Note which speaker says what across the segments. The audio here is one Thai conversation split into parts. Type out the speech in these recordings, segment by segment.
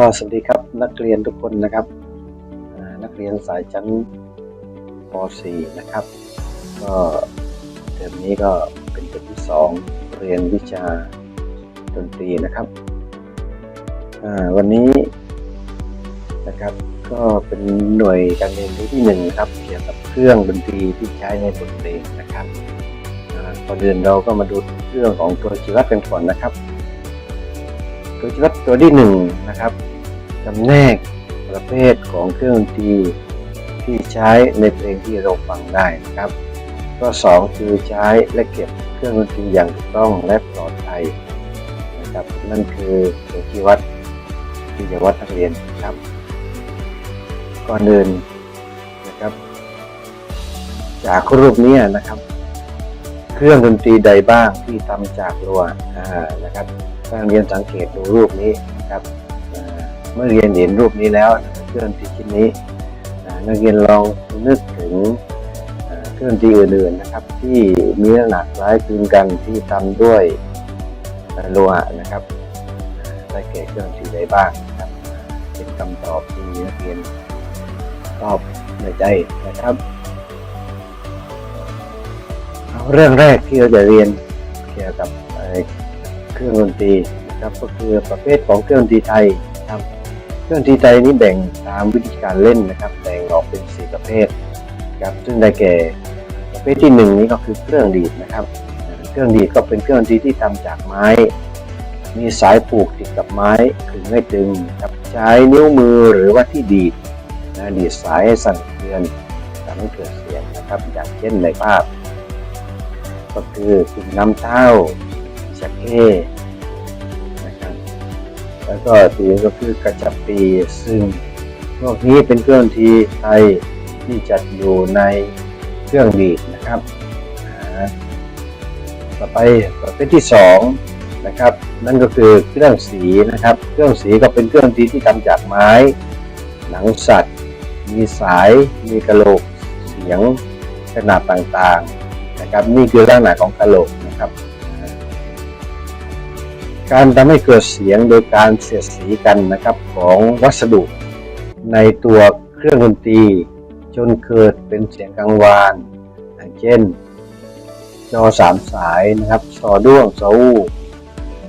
Speaker 1: ก็สวัสดีครับนักเรียนทุกคนนะครับ นักเรียนสายชั้นป .4 นะครับ ก็เทอมนี้ก็เป็นเทอมที่สองเรียนวิชาดนตรีนะครับ วันนี้นะครับก็เป็นหน่วยการเรียนรู้ที่หนึ่งนะครับเกี่ยวกับเครื่องดนตรีที่ใช้ในบทเพลงนะครับก่อนอื่นเราก็มาดูเรื่องของตัวชีวัดกันก่อนนะครับ ตัวชี้วัดตัวที่หนึ่งนะครับจำแนกประเภทของเครื่องดนตรีที่ใช้ในเพลงที่เราฟังได้นะครับก็สองคือใช้และเก็บเครื่องดนตรีอย่างถูกต้องและปลอดภัยนะครับนั่นคือตัวชี้วัดที่จะวัดนักเรียนครับ ก่อนอื่นนะครับ จากรูปนี้นะครับ เครื่องดนตรีใดบ้างที่ทำจากรัวอ่านะครับ นักเรียนสังเกตดูรูปนี้นะครับเมื่อเรียนเห็นรูปนี้แล้วเครื่องดนตรีชิ้นนี้นักเรียนลองนึกถึงเครื่องดนตรีอื่นๆนะครับ ที่มีลักษณะคล้ายคลึงกันที่ทำด้วยโลหะนะครับได้แก่เครื่องดนตรีใดบ้างนะครับเป็นคำตอบที่นักเรียนตอบในใจนะครับเรื่องแรกที่เราจะเรียนเกี่ยวกับ เครื่องดนตรีนะครับก็คือประเภทของเครื่องดนตรีไทยครับเครื่องดนตรีไทยนี้แบ่งตามวิธีการเล่นนะครับ แบ่งออกเป็นสี่ประเภทครับซึ่งได้แก่ประเภทที่หนึ่งนี้ก็คือเครื่องดีดนะครับ เครื่องดีดก็เป็นเครื่องดนตรีที่ทำจากไม้ มีสายผูกติดกับไม้ขึงให้ตึงครับใช้นิ้วมือหรือว่าที่ดีดนะดีดสายให้สั่นสะเทือนทำให้เกิดเสียงนะครับอย่างเช่นในภาพ ก็คือปุ่มน้ำเต้า ชักเก้นะครับแล้วก็ตีก็คือกระจับปีซึ่งพวกนี้เป็นเครื่องดนตรีไทยที่จัดอยู่ในเครื่องดีดนะครับต่อไปประเภทที่สองนะครับนั่นก็คือเครื่องสีนะครับ เครื่องสีก็เป็นเครื่องดนตรีที่ทำจากไม้ หนังสัตว์ มีสายมีกระโหลกเสียงขนาดต่างๆนะครับนี่คือลักษณะของกระโหลกนะครับ การทำให้เกิดเสียงโดยการเสียดสีกันนะครับของวัสดุในตัวเครื่องดนตรี จนเกิดเป็นเสียงกังวานอย่างเช่น จอสามสายนะครับซอด้วงซออู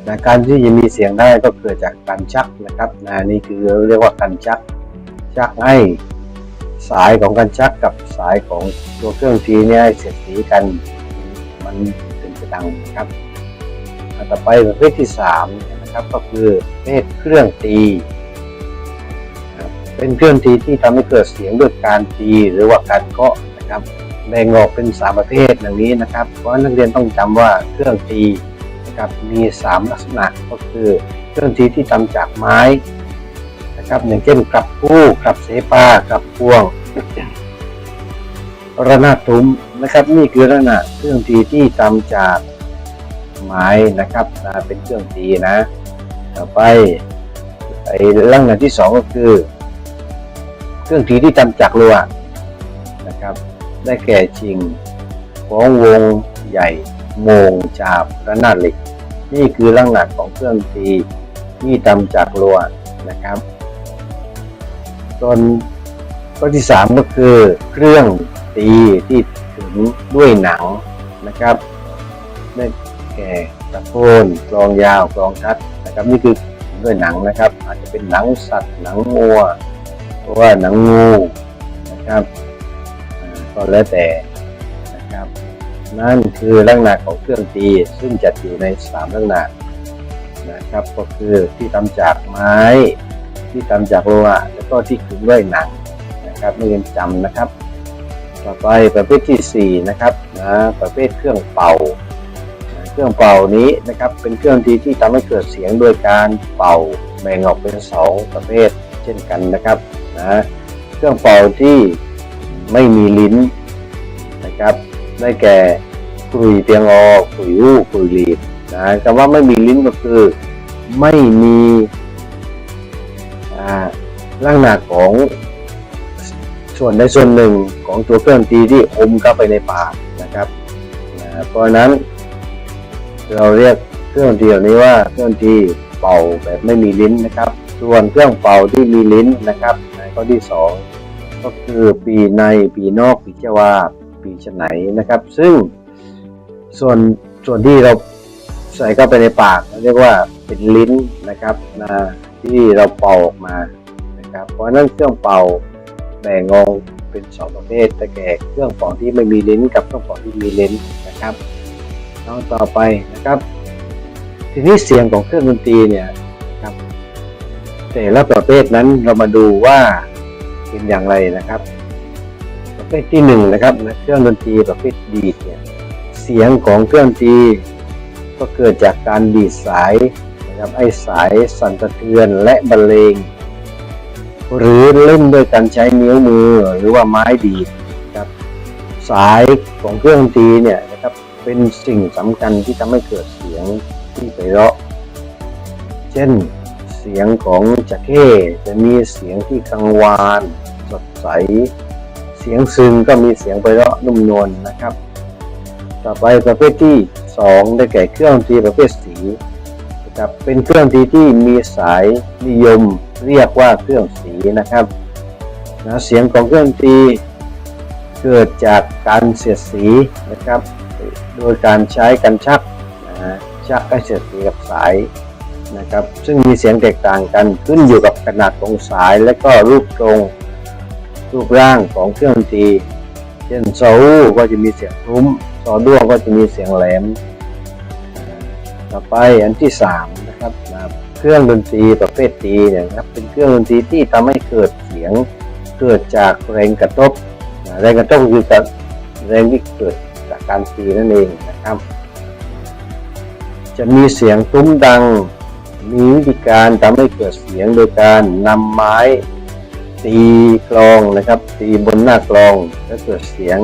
Speaker 1: นะการที่จะมีเสียงได้ก็เกิดจากการชักนะครับนะนี่คือเรียกว่าการชัก ชักให้สายของการชักกับสายของตัวเครื่องดนตรีเนี่ยเสียดสีกัน มันถึงจะดังนะครับ ต่อไปประเภทที่สามนะครับก็คือประเภทเครื่องตีเป็นเครื่องตีที่ทำให้เกิดเสียงด้วยการตีหรือว่าการเคาะนะครับแบ่งออกเป็นสามประเภทอย่างนี้นะครับ เพราะนักเรียนต้องจำว่าเครื่องตีนะครับมีสามลักษณะก็คือ เครื่องตีที่ทำจากไม้นะครับอย่างเช่นกลับกู้กลับเสปากลับพวงระนาดทุ้มนะครับนี่คือลักษณะเครื่องตีที่ทำจาก ไม้นะครับนะเป็นเครื่องตีนะ ต่อไปไอ้ลักษณะที่สองก็คือ เครื่องตีที่ทำจากโลหะนะครับ ได้แก่ชิงของวงใหญ่โมงจาบระนาดเหล็ก นี่คือลักษณะของเครื่องตีที่ทำจากโลหะนะครับส่วนข้อที่สามก็คือเครื่องตีที่ถึงด้วยหนังนะครับได้ แก่ตะโพนกลองยาวกลองทัดนะครับนี่คือด้วยหนังนะครับ อาจจะเป็นหนังสัตว์หนังงัวหรือว่าหนังงูนะครับก็แล้วแต่นะครับ นั่นคือลักษณะของเครื่องตีซึ่งจัดอยู่ในสามลักษณะนะครับ ก็คือที่ทำจากไม้ที่ทำจากโลหะแล้วก็ที่ขึงด้วยหนังนะครับไม่เรียนจำนะครับ ต่อไปประเภทที่สี่นะครับนะประเภทเครื่องเป่า เครื่องเป่านี้นะครับเป็นเครื่องที่ที่ทำให้เกิดเสียงโดยการเป่าแบ่งออกเป็นสองประเภท เช่นกันนะครับนะเครื่องเป่าที่ไม่มีลิ้นนะครับได้แก่กลุยเปียงออกลุยอู้กลุยหลีดนะคำว่าไม่มีลิ้นก็คือไม่มีอ่าลักษณะของส่วนใดส่วนหนึ่งของตัวเครื่องดนตรีที่อมเข้าไปในปากนะครับนะเพราะนั้น เราเรียกเครื่องดนตรีเหล่านี้ว่าเครื่องดนตรีเป่าแบบไม่มีลิ้นนะครับ ส่วนเครื่องเป่าที่มีลิ้นนะครับในข้อที่สองก็คือปีในปีนอกปีเจวาปีฉไหนนะครับ ซึ่งส่วนส่วนที่เราใส่เข้าไปในปากเรียกว่าเป็นลิ้นนะครับนะที่เราเป่าออกมานะครับ เพราะนั้นเครื่องเป่าแบ่งออกเป็นสองประเภทแต่แก่เครื่องเป่าที่ไม่มีลิ้นกับเครื่องเป่าที่มีลิ้นนะครับ เอาต่อไปนะครับ ทีนี้เสียงของเครื่องดนตรีเนี่ยครับ แต่ละประเภทนั้นเรามาดูว่าเป็นอย่างไรนะครับ ประเภทที่หนึ่งนะครับเครื่องดนตรีประเภทดีดเนี่ยเสียงของเครื่องดนตรีก็เกิดจากการดีดสายนะครับไอ้สายสั่นสะเทือนและบรรเลงหรือเล่นโดยการใช้นิ้วมือหรือว่าไม้ดีดครับสายของเครื่องดนตรีเนี่ยนะครับ เป็นสิ่งสำคัญที่ทำให้เกิดเสียงที่ไพเราะ เช่น เสียงของจักเข้จะมีเสียงที่กังวานสดใส เสียงซึงก็มีเสียงไพเราะนุ่มนวลนะครับ ต่อไปประเภทที่สองได้แก่เครื่องดนตรีประเภทสีนะครับเป็นเครื่องดนตรีที่มีสายนิยมเรียกว่าเครื่องสีนะครับนะเสียงของเครื่องดนตรีเกิดจากการเสียดสีนะครับ โดยการใช้กันชักนะฮะชักให้เสียดสีกับสายนะครับ ซึ่งมีเสียงแตกต่างกันขึ้นอยู่กับขนาดของสายและก็รูปตรงรูปร่างของเครื่องดนตรีเช่นโซอู้ก็จะมีเสียงทุ้มซอด้วงก็จะมีเสียงแหลมอ่าต่อไปอันที่สามนะครับนะเครื่องดนตรีประเภทตีเนี่ยนะครับเป็นเครื่องดนตรีที่ทำให้เกิดเสียงเกิดจากแรงกระทบนะแรงกระทบคือการแรงที่เกิด การตีนั่นเองนะครับ จะมีเสียงตุ้มดัง มีวิธีการทำให้เกิดเสียงโดยการนำไม้ ตีกลองนะครับ ตีบนหน้ากลองแล้วเกิดเสียง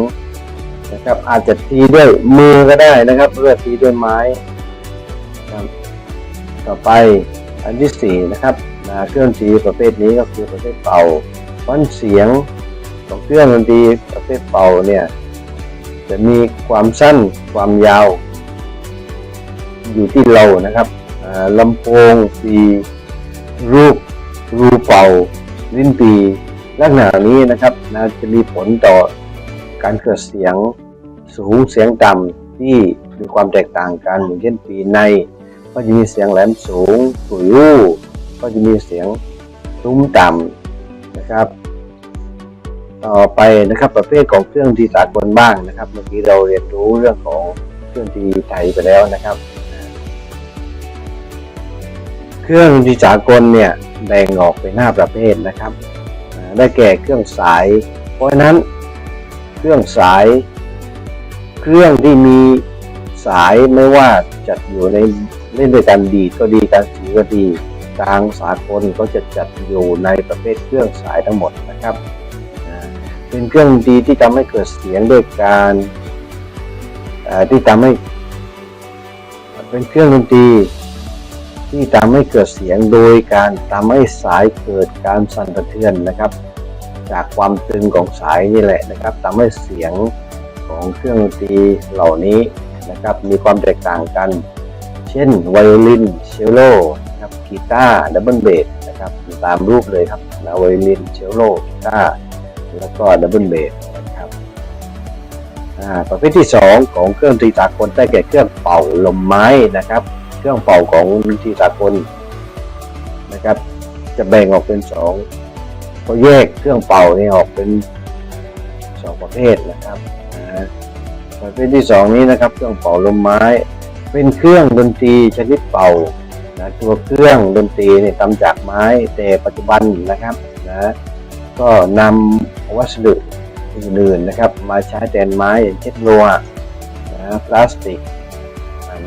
Speaker 1: นะครับอาจจะตีด้วยมือก็ได้นะครับเพื่อตีด้วยไม้ต่อไปอันที่สี่นะครับนะเครื่องดนตรีประเภทนี้ก็คือประเภทเป่าเพราะเสียงของเครื่องดนตรีประเภทเป่าเนี่ย จะมีความสั้นความยาว อยู่ที่เรานะครับลำโพงปีรูปรูเป่า ลิ้นปีลักษณะนี้นะครับนะจะมีผลต่อการเกิดเสียงสูงเสียงต่ำที่มีความแตกต่างกันอย่างเช่นปีใน ก็จะมีเสียงแหลมสูงสุยรูก็จะมีเสียงทุ้มต่ำนะครับ ต่อไปนะครับประเภทของเครื่องดีสากลบ้างนะครับ เมื่อกี้เราเรียนรู้เรื่องของเครื่องดีไทยไปแล้วนะครับ เครื่องดีสากลเนี่ยแบ่งออกเป็นห้าประเภทนะครับ ได้แก่เครื่องสาย เพราะฉะนั้นเครื่องสาย เครื่องที่มีสายไม่ว่าจัดอยู่ในเล่นด้วยกันดีก็ดีการสีก็ดีทางสากลก็จะจัดอยู่ในประเภทเครื่องสายทั้งหมดนะครับ เป็นเครื่องดนตรีที่ทำให้เกิดเสียงด้วยการที่ทำให้ เป็นเครื่องดนตรีที่ทำให้เกิดเสียงโดยการทำให้สายเกิดการสั่นสะเทือนนะครับ จากความตึงของสายนี่แหละนะครับทำให้เสียงของเครื่องดนตรีเหล่านี้นะครับ มีความแตกต่างกัน เช่นไวโอลินเชลโลนะครับกีตาร์ดับเบิลเบสนะครับตามรูปเลยครับนะไวโอลินเชลโลกีตาร์ แล้วก็ดับเบิลเบสนะครับประเภทที่สองของเครื่องดนตรีสากลได้แก่เครื่องเป่าลมไม้นะครับ เครื่องเป่าของดนตรีสากลนะครับ จะแบ่งออกเป็นสองก็แยกเครื่องเป่านี่ออกเป็นสองประเภทนะครับประเภทที่สองนี้นะครับ เครื่องเป่าลมไม้ เป็นเครื่องดนตรีชนิดเป่านะตัวเครื่องดนตรีเนี่ยทำจากไม้แต่ปัจจุบันนะครับนะ ก็นำวัสดุอื่นๆนะครับ มาใช้แทนไม้เช่นโลหะนะพลาสติก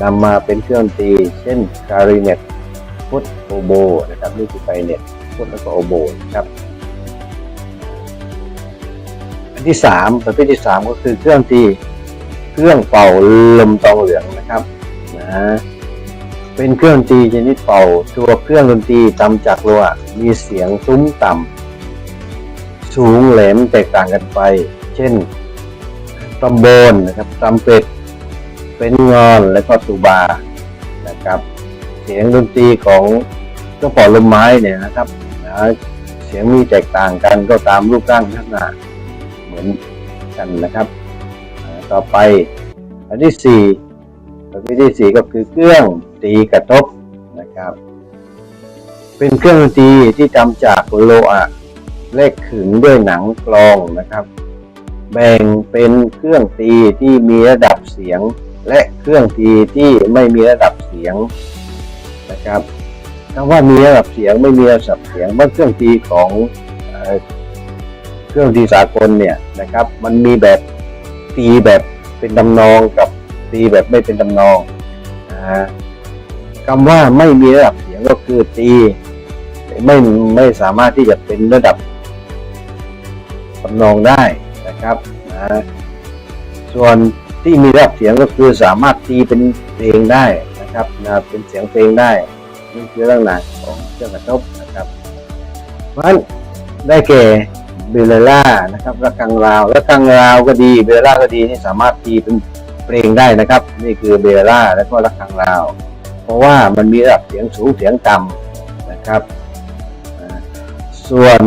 Speaker 1: นำมาเป็นเครื่องดนตรีเช่นคาริเนตฟุตโอโบนะครับนี่คือไฟเน็ตฟุตแล้วก็โอโบนะครับ อันที่สามประเภทที่สามก็คือเครื่องดนตรีเครื่องเป่าลมตองเหลืองนะครับนะเป็นเครื่องดนตรีชนิดเป่าตัวเครื่องดนตรีทำจากโลหะมีเสียงทุ้มต่ำ สูงแหลมแตกต่างกันไป เช่นตอมโบนนะครับตรัมเป็ด เป็นงอนและก็ตูบานะครับ เสียงดนตรีของเครื่องป่าลมไม้เนี่ยนะครับนะเสียงมีแตกต่างกันก็ตามรูปร่างลักษณะเหมือนกันนะครับ ต่อไปอันที่สี่ประเภทที่สี่ก็คือเครื่องตีกระทบนะครับ เป็นเครื่องดนตรีที่ทำจากโลหะ และขึงด้วยหนังกลองนะครับ แบ่งเป็นเครื่องตีที่มีระดับเสียง และเครื่องตีที่ไม่มีระดับเสียงนะครับคำว่ามีระดับเสียงไม่มีระดับเสียงว่าเครื่องตีของเอเครื่องตีสากลเนี่ยนะครับ มันมีแบบตีแบบเป็นตำนองกับตีแบบไม่เป็นตำนองนะฮะคำว่าไม่มีระดับเสียงก็คือตีไม่ไม่สามารถที่จะเป็นระดับ ตำนองได้นะครับนะส่วนที่มีรับเสียงก็คือสามารถตีเป็นเพลงได้นะครับนะเป็นเสียงเพลงได้นี่คือเรื่องหนักของเครื่องกระทบนะครับ เพราะฉะนั้นได้แก่เบลล่านะครับระฆังราวระฆังราวก็ดีเบลล่าก็ดีนี่สามารถตีเป็นเพลงได้นะครับ นี่คือเบลล่าแล้วก็ระฆังราว เพราะว่ามันมีระดับเสียงสูงเสียงต่ำนะครับ ส่วน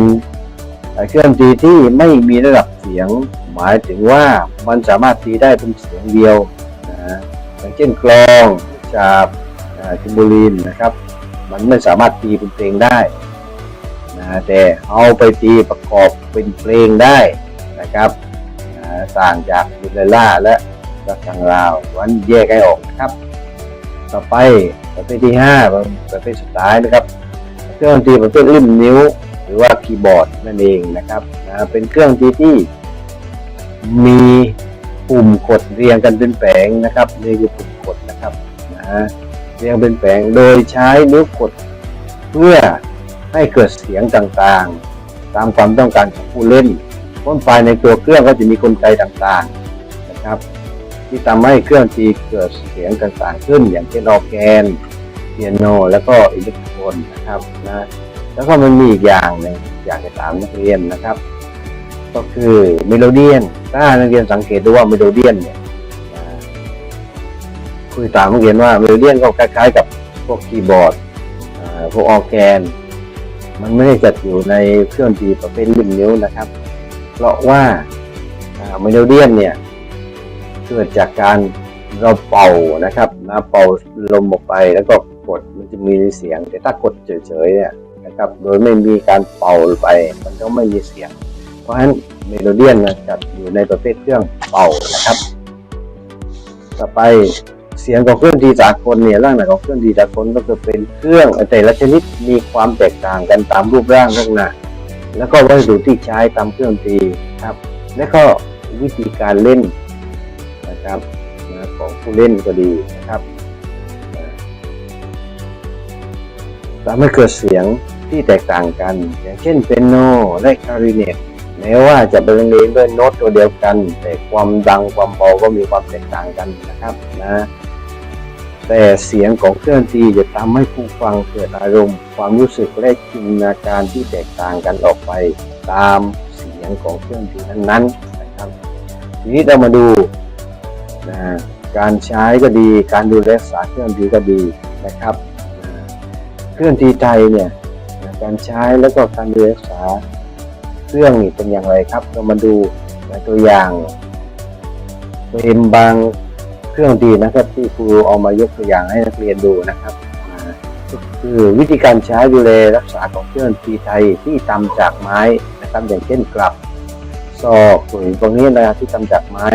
Speaker 1: เครื่องตีที่ไม่มีระดับเสียง หมายถึงว่ามันสามารถตีได้เป็นเสียงเดียวนะอย่างเช่นกลองจาบทิมโบลีนนะครับ มันไม่สามารถตีเป็นเพลงได้นะแต่เอาไปตีประกอบเป็นเพลงได้นะครับนะต่างจากวิลล่าและระฆังราววันแยกให้ออกนะครับ ต่อไปประเภทที่ห้าประเภทสุดท้ายนะครับเครื่องดนตรีประเภทริมนิ้ว รือว่าคีย์บอร์ดนั่นเองนะครับนะเป็นเครื่องดนตรีที่มีปุ่มกดเรียงกันเป็นแผงนะครับนี่คือปุ่มกดนะครับนะเรียงเป็นแผงโดยใช้นิ้วกดเพื่อให้เกิดเสียงต่างๆ ตามความต้องการของผู้เล่นต้นปลายในตัวเครื่องก็จะมีกลไกต่างๆนะครับ ที่ทำให้เครื่องดนตรีเกิดเสียงต่างๆขึ้น อย่างเช่นออแกนเปียโน แล้วก็อิเล็กโทรนนะครับนะ แล้วก็มันมีอีกอย่างหนึ่งอยากจะถามนักเรียนนะครับ ก็คือเมโลเดียนถ้านักเรียนสังเกตดูว่าเมโลเดียนเนี่ยคุยถามนักเรียนว่าเมโลเดียนก็คล้ายๆ กับพวกคีย์บอร์ดพวกออแกน มันไม่ได้จัดอยู่ในเครื่องดนตรีประเภทริมนิ้วนะครับ เพราะว่าอ่าเมโลเดียนเนี่ยเกิดจากการเราเป่านะครับนะเป่าลมออกไปแล้วก็กดมันจะมีเสียงแต่ถ้ากดเฉยๆเนี่ย นะครับ โดยไม่มีการเป่าไป มันก็ไม่มีเสียง เพราะฉะนั้นเมโลเดียนนะจัดอยู่ในประเภทเครื่องเป่านะครับ ต่อไปเสียงของเครื่องดีสากลเนี่ยร่างหนของเครื่องดีสากลก็จะเป็นเครื่องแต่ละชนิดมีความแตกต่างกันตามรูปร่างลักษณะแล้วก็วัสดุที่ใช้ตามเครื่องดนตรีครับ และก็วิธีการเล่นนะครับของผู้เล่นก็ดีนะครับทำให้เกิดเสียง ที่แตกต่างกัน อย่างเช่นเปียโนและคาริเนตแม้ว่าจะเป็นเรียนด้วยโน้ตตัวเดียวกัน แต่ความดังความเบาก็มีความแตกต่างกันนะครับนะ แต่เสียงของเครื่องดนตรีจะทำให้ผู้ฟังเกิดอารมณ์ ความรู้สึกและจินตนาการที่แตกต่างกันออกไป ตามเสียงของเครื่องดนตรีนั้นๆนะครับ ทีนี้เรามาดูนะการใช้ก็ดี การดูแลรักษาเครื่องดนตรีก็ดีนะครับนะเครื่องดนตรีไทยเนี่ย การใช้แล้วก็การดูแลรักษาเครื่องนี่เป็นอย่างไรครับ เรามาดูตัวอย่างเป็นบางเครื่องดีนะครับ ที่ครูเอามายกตัวอย่างให้นักเรียนดูนะครับคือวิธีการใช้ดูแลรักษาของเครื่องตีไทยที่ทำจากไม้นะครับอย่างเช่นกลับซอกหรือตรงนี้นะครับที่ทำจากไม้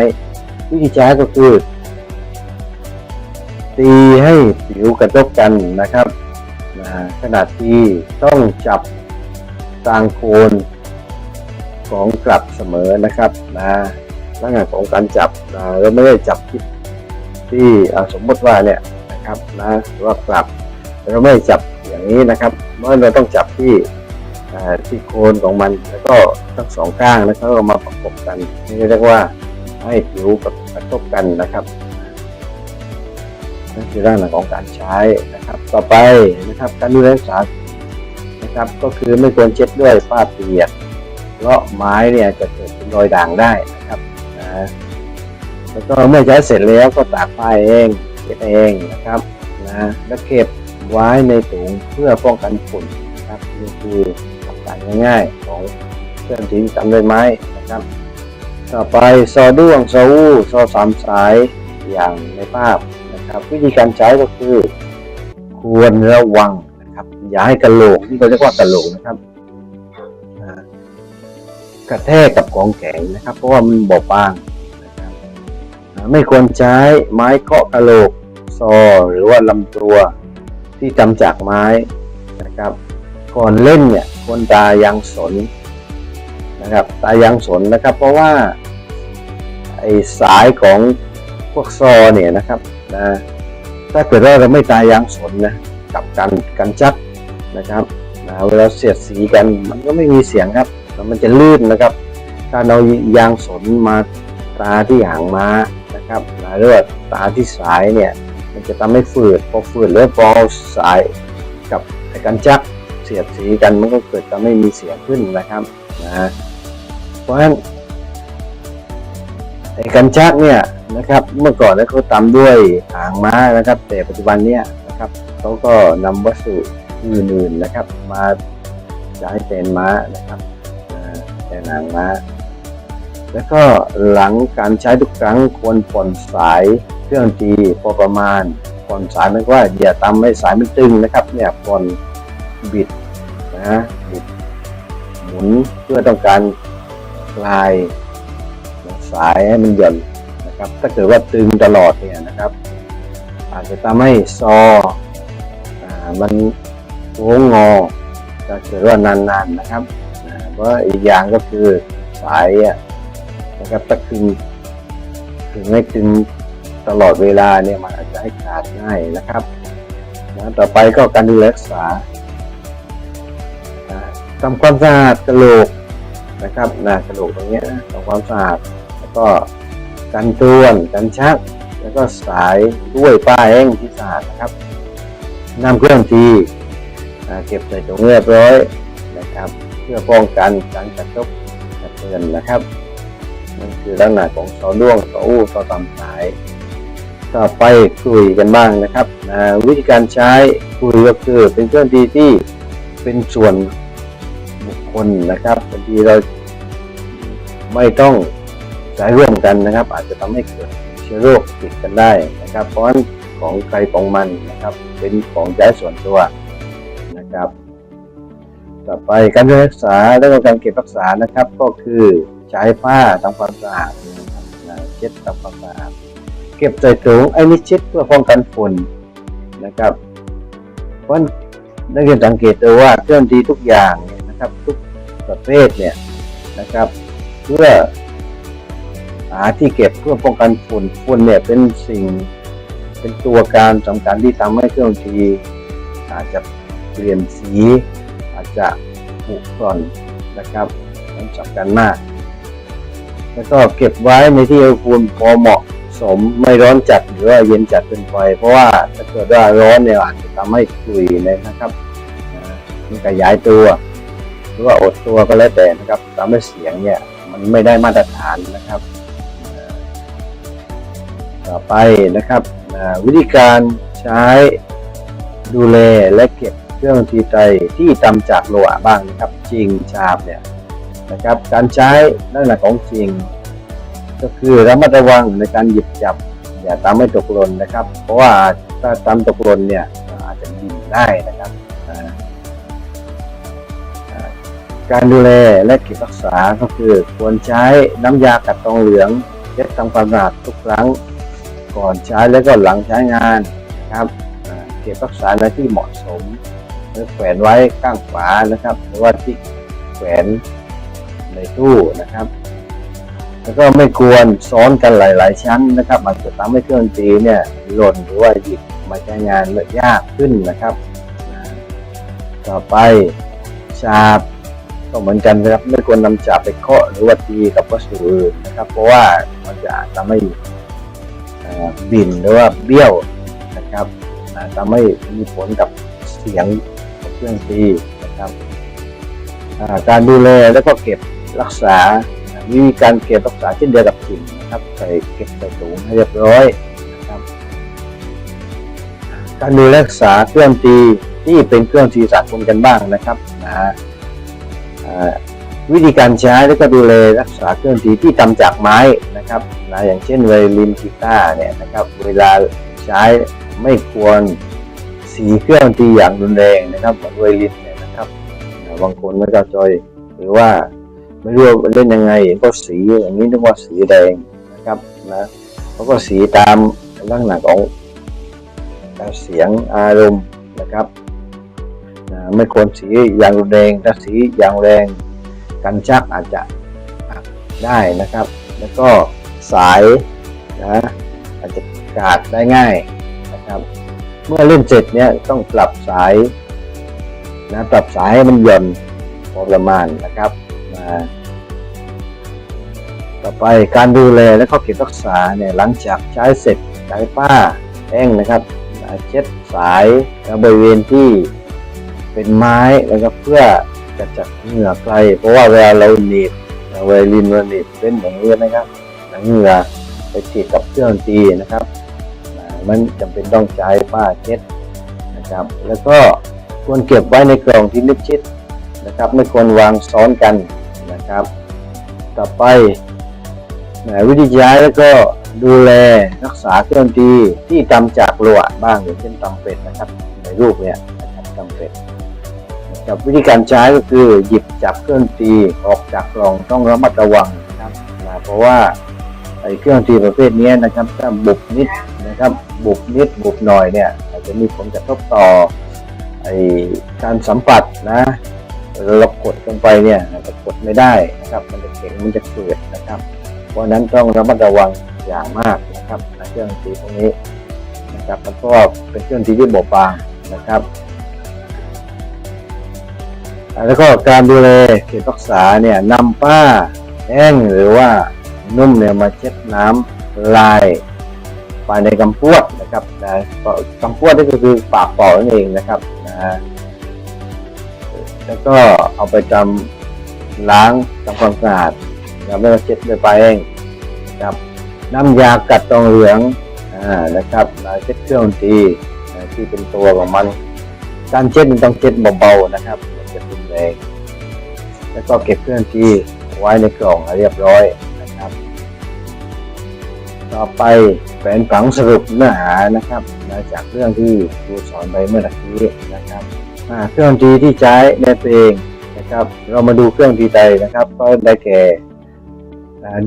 Speaker 1: วิธีใช้ก็คือ ตีให้ผิวกระทบกันนะครับ นะขนาดที่ต้องจับทางโคนของกลับเสมอนะครับนะลักษณะของการจับนะเราไม่ได้จับที่ที่สมมติว่าเนี่ยนะครับนะหรือว่ากลับเราไม่จับอย่างนี้นะครับเมื่อเราต้องจับที่ที่โคนของมันแล้วก็ทั้งสองข้างแล้วก็มาประกบกันนี่เรียกว่าให้ผิวกระทบกันนะครับ นั่นคือด้านหลังของการใช้นะครับ ต่อไปนะครับการดูแลรักษานะครับ ก็คือไม่ควรเช็ดด้วยผ้าเปียกเพราะไม้เนี่ยจะเกิดเป็นรอยด่างได้นะครับนะแล้วก็เมื่อใช้เสร็จแล้วก็ตากผ้าเองเก็บเองนะครับนะแล้วเก็บไว้ในถุงเพื่อป้องกันฝุ่นนะครับนี่คือหลักการง่ายๆของเครื่องดนตรีที่ทำด้วยไม้นะครับ ต่อไปซอด้วงซอวูซอสามสายอย่างในภาพ นะครับ วิธีการใช้ก็คือ ควรระวังนะครับ อย่าให้กระโหลกที่เขาเรียกว่ากระโหลกนะครับกระแทกกับของแข็งนะครับ เพราะว่ามันบอบบางนะครับไม่ควรใช้ไม้เคาะกระโหลกซอหรือว่าลำตัวที่ทำจากไม้นะครับ ก่อนเล่นเนี่ยควรตายางสนนะครับ ตายางสนนะครับ เพราะว่าไอสายของพวกซอเนี่ยนะครับ นะถ้าเกิดว่าเราไม่ตายยางสนนะกับกันกันจักนะครับนะเวลาเสียดสีกันมันก็ไม่มีเสียงครับแล้วมันจะลื่นนะครับ การเอายางสนมาตาที่หางม้านะครับนะหรือว่าตาที่สายเนี่ยมันจะทำให้ฝืดพอฝืดแล้วพอสายกับกันจักเสียดสีกันมันก็เกิดทำให้มีเสียงขึ้นนะครับนะเพราะฉะนั้น ไอ้กันจักเนี่ยนะครับเมื่อก่อนเนี่ยเขาทำด้วยหางม้านะครับ แต่ปัจจุบันเนี่ยนะครับเขาก็นำวัสดุอื่นๆนะครับ มาใช้แทนม้านะครับอ่าแทนหางม้า แล้วก็หลังการใช้ทุกครั้งควรผ่อนสายเครื่องตีพอประมาณผ่อนสายไม่ว่าอย่าทำให้สายไมันตึงนะครับเนี่ยผ่อนบิดนะบิดหมุนเพื่อต้องการคลาย สายให้มันหย่อนนะครับ ถ้าเกิดว่าตึงตลอดเนี่ยนะครับ อาจจะทำให้ซออ่มันโค้งงอถ้าเกิดว่านานๆนะครับอ่าเพราะอีกอย่างก็คือสายนะครับถ้าคึงคึงให้คึงตลอดเวลาเนี่ยมันอาจจะให้ขาดง่ายนะครับนะต่อไปก็การดูแลรักษาทำความสะอาดกระโหลกนะครับนะกระโหลกตรงนี้นะทำความสะอาด แล้วก็กันต้วนกันชัก แล้วก็สายด้วยป้ายแห้งที่สะอาดนะครับนำเครื่องทีเก็บใส่ถุงเรียบร้อยนะครับ เพื่อป้องกันการกระทบกระเทือนนะครับนั่นคือลักษณะของเสาด้วงเสาอู้เสาตำสาย ต่อไปคุยกันบ้างนะครับนะวิธีการใช้คุยก็คือเป็นเครื่องดีที่เป็นส่วนบุคคลนะครับบางทีเราไม่ต้อง ใช้ร่วมกันนะครับ อาจจะทำให้เกิดเชื้อโรคติดกันได้นะครับ เพราะฉะนั้นของใครของมันนะครับ เป็นของใช้ส่วนตัวนะครับ ต่อไปการรักษาและก็การเก็บรักษานะครับ ก็คือใช้ผ้าทำความสะอาดเช็ดทำความสะอาดเก็บใส่ถุงไอ้นี่เช็ดเพื่อป้องกันฝุ่นนะครับ เพราะนักเรียนสังเกตดูว่าเครื่องดีทุกอย่างเนี่ยนะครับ ทุกประเภทเนี่ยนะครับ เพื่อ หาที่เก็บเพื่อป้องกันฝุ่นฝุ่นเนี่ยเป็นสิ่งเป็นตัวการสำคัญที่ทำให้เครื่องดนตรีอาจจะเปลี่ยนสี อาจจะผุกร่อนนะครับมันสำคัญมาก แล้วก็เก็บไว้ในที่อุณหภูมิพอเหมาะสมไม่ร้อนจัดหรือว่าเย็นจัดเกินไป เพราะว่าถ้าเกิดว่าร้อนเนี่ยอาจจะทำให้กลุยเลยนะครับมันขยายตัว หรือว่าอดตัวก็แล้วแต่นะครับทำให้เสียงเนี่ยมันไม่ได้มาตรฐานนะครับ ต่อไปนะครับวิธีการใช้ดูแลและเก็บเครื่องดนตรีไทยที่ทำจากโลหะบ้างนะครับจริงชาบเนี่ยนะครับ การใช้ลักษณะของจริง ก็คือระมัดระวังในการหยิบจับอย่าทำให้ตกหล่นนะครับ เพราะว่าถ้าทำตกหล่นเนี่ยอาจจะบินได้นะครับการดูแลและเก็บรักษาก็คือควรใช้น้ำยากัดตองเหลืองเช็ดทำความสะอาดทุกครั้ง ก่อนใช้แล้วก็หลังใช้งานนะครับเก็บรักษาในที่เหมาะสมหรือแขวนไว้ข้างฝานะครับ หรือว่าที่แขวนในตู้นะครับ แล้วก็ไม่ควรซ้อนกันหลาย ๆ ชั้นนะครับอาจจะทำให้เครื่องดนตรีเนี่ยหล่นหรือว่าหยิบมาใช้งานยากขึ้นนะครับ ต่อไปฉาบก็เหมือนกันนะครับไม่ควรนำฉาบไปเคาะหรือว่าตีกับวัสดุอื่นนะครับ เพราะว่ามันจะทำให้อ่ บินหรือว่าเบี้ยวนะครับทำให้มีผลกับเสียงเครื่องตีนะครับการดูแลแล้วก็เก็บรักษาวิธีการเก็บรักษาเช่นเดียวกับสิ่งนะครับใส่เก็บใส่ถุงให้เรียบร้อยนะครับการดูแลรักษาเครื่องตีที่เป็นเครื่องตีสากลกันบ้างนะครับนะฮะ วิธีการใช้แล้วก็ดูแลรักษาเครื่องดนตรีที่ทำจากไม้นะครับนะอย่างเช่นไวโอลินกีตาร์เนี่ยนะครับเวลาใช้ไม่ควรสีเครื่องดนตรีอย่างรุนแรงนะครับเหมือนไวโอลินเนี่ยนะครับบางคนไม่เข้าใจหรือว่าไม่รู้เล่นยังไงก็สีอย่างนี้นึกว่าสีแดงนะครับนะเขาก็สีตามลักษณะของเสียงอารมณ์นะครับไม่ควรสีอย่างรุนแรงถ้าสีอย่างแรง กันชักอาจจะได้นะครับ แล้วก็สายนะอาจจะขาดได้ง่ายนะครับ เมื่อเล่นเสร็จเนี่ยต้องปรับสายนะปรับสายให้มันหย่อนพอประมาณนะครับนะต่อไปการดูแลและก็เก็บรักษาเนี่ยหลังจากใช้เสร็จใช้ผ้าแห้งนะครับเช็ดสายบริเวณที่เป็นไม้แล้วก็เพื่อ จะจัดเหงื่อไกลเพราะว่าเวลาเราหนีบเวลาลินเราหนีบเป็นอย่างนี้นะครับหนังเหงื่อไปติดกับเครื่องดนตีนะครับ มันจำเป็นต้องใช้ผ้าเช็ดนะครับ แล้วก็ควรเก็บไว้ในกล่องที่มิดชิดนะครับ ไม่ควรวางซ้อนกันนะครับ ต่อไปวิธีใช้แล้วก็ดูแลรักษาเครื่องดนตีที่ทำจากโลหะบ้างอย่างเช่นตำเป็ดนะครับ ในรูปเนี่ยนะครับตำเป็ด กับวิธีการใช้ก็คือหยิบจับเครื่องตีออกจากกล่องต้องระมัดระวังนะครับนะเพราะว่าไอ้เครื่องตีประเภทนี้นะครับถ้าบุบนิดนะครับบุบนิดบุบหน่อยเนี่ยอาจจะมีผลกระทบต่อไอ้การสัมผัสนะเรากดลงไปเนี่ยจะกดไม่ได้นะครับ มันจะเข็งมันจะเกิดนะครับ เพราะนั้นต้องระมัดระวังอย่างมากนะครับเครื่องตีพวกนี้นะครับเพราะว่าเป็นเครื่องตีที่บอบบางนะครับ แล้วก็การดูแลเก็บรักษาเนี่ยนำผ้าแห้งหรือว่านุ่มเนี่ยมาเช็ดน้ำลายภายในกำปวดนะครับนะกำปวดนี่ก็คือปากเป่านั่นเองนะครับนะแล้วก็เอาไปทำล้างทำความสะอาดแล้วไม่ต้องเช็ดด้วยปลายแห้งนะครับน้ำยากัดตองเหลืองอ่านะครับมาเช็ดเครื่องดนตรีที่เป็นตัวของมัน การเช็ดมันต้องเช็ดเบาๆนะครับ อย่าเช็ดรุนแรงแล้วก็เก็บเครื่องที่ไว้ในกล่องให้เรียบร้อยนะครับ ต่อไปแผนผังสรุปเนื้อหานะครับมาจากเรื่องที่ครูสอนไปเมื่อตะกี้นะครับเครื่องดีที่ใช้ในเพลงนะครับ เรามาดูเครื่องดีใดนะครับ ก็ได้แก่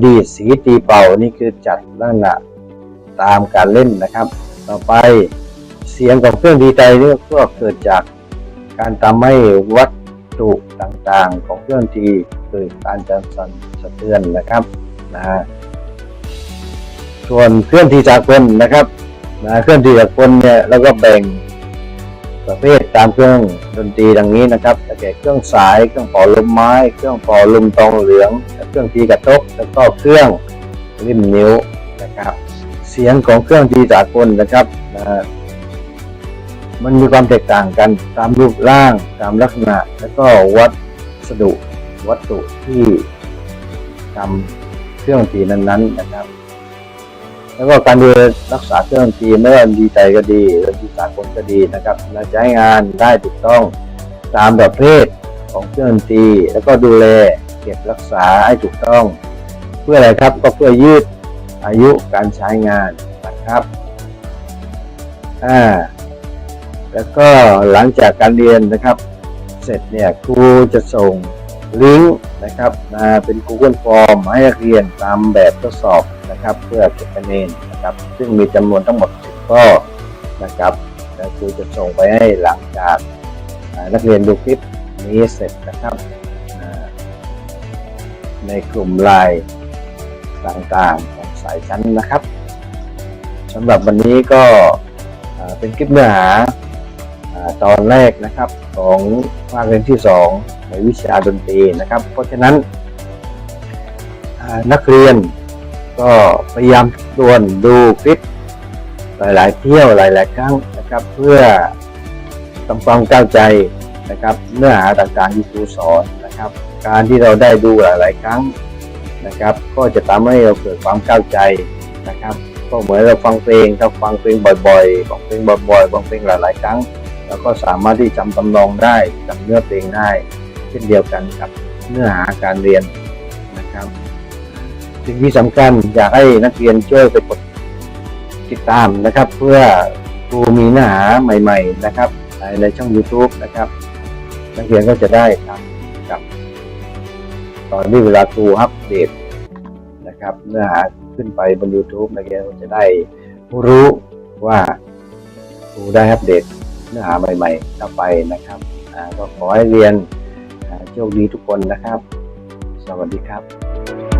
Speaker 1: ดีสีตีเป่านี่คือจัดลักษณะตามการเล่นนะครับ ต่อไปเสียงของเครื่องดีใจนี่ก็เกิดจาก การทำให้วัตถุต่างๆ ของเครื่องทีเกิดการจะสั่นสะเทือนนะครับนะฮะส่วนเครื่องทีจากลนะครับนะเครื่องทีจากลเนี่ยเราก็แบ่งประเภทตามเครื่องดนตรีดังนี้นะครับแต่แก่เครื่องสายเครื่องป่าลมไม้ เครื่องป่าลมตองเหลือง เครื่องตีกระทบแล้วก็เครื่องริมนิ้วนะครับ เสียงของเครื่องตีสากลนะครับนะฮะ มันมีความแตกต่างกันตามรูปร่างตามลักษณะ แล้วก็วัสดุวัตถุที่ทำเครื่องดนตรีนั้นๆนะครับ แล้วก็การดูแลรักษาเครื่องดนตรีไม่ว่าดีใจก็ดีหรือดีสากลก็ดีนะครับและใช้งานได้ถูกต้องตามประเภทของเครื่องดนตรีแล้วก็ดูแลเก็บรักษาให้ถูกต้อง เพื่ออะไรครับก็เพื่อยืดอายุการใช้งานนะครับอ่า แล้วก็หลังจากการเรียนนะครับ เสร็จเนี่ยครูจะส่งลิงก์นะครับมาเป็น Google Form ให้นักเรียนตามแบบทดสอบนะครับ เพื่อเก็บคะแนนนะครับ ซึ่งมีจำนวนทั้งหมด10ข้อนะครับแล้วครูจะส่งไปให้หลังจากนักเรียนดูคลิปนี้เสร็จนะครับในกลุ่มไลน์ต่างๆของสายชั้นนะครับสำหรับวันนี้ก็เป็นคลิปเนื้อหา ตอนแรกนะครับของภาคเรียนที่ 2 ในวิชาดนตรีนะครับ เพราะฉะนั้นนักเรียนก็พยายามทวนดูคลิปหลาย ๆ เที่ยวหลาย ๆ ครั้งนะครับ เพื่อทำความเข้าใจนะครับเนื้อหาต่างๆที่ครูสอนนะครับ การที่เราได้ดูหลาย ๆ ครั้งนะครับ ก็จะทำให้เราเกิดความเข้าใจนะครับก็เหมือนเราฟังเพลงถ้าฟังเพลงบ่อยๆฟังเพลงบ่อยๆฟังเพลงหลาย ๆ ครั้ง แล้วก็สามารถที่จำตำนองได้จำเนื้อเพลงได้ เช่นเดียวกันกับเนื้อหาการเรียนนะครับ สิ่งที่สำคัญอยากให้นักเรียนช่วยไปกดติดตามนะครับ เพื่อครูมีเนื้อหาใหม่ ๆ นะครับในช่อง YouTube นะครับ นักเรียนก็จะได้ทำกับ ตอนที่เวลาครูอัปเดตนะครับ เนื้อหาขึ้นไปบน YouTube นักเรียนก็จะได้รู้ว่าครูได้อัปเดต เนื้อหาใหม่ๆเข้าไปนะครับก็ขอให้เรียนโชคดีทุกคนนะครับ สวัสดีครับ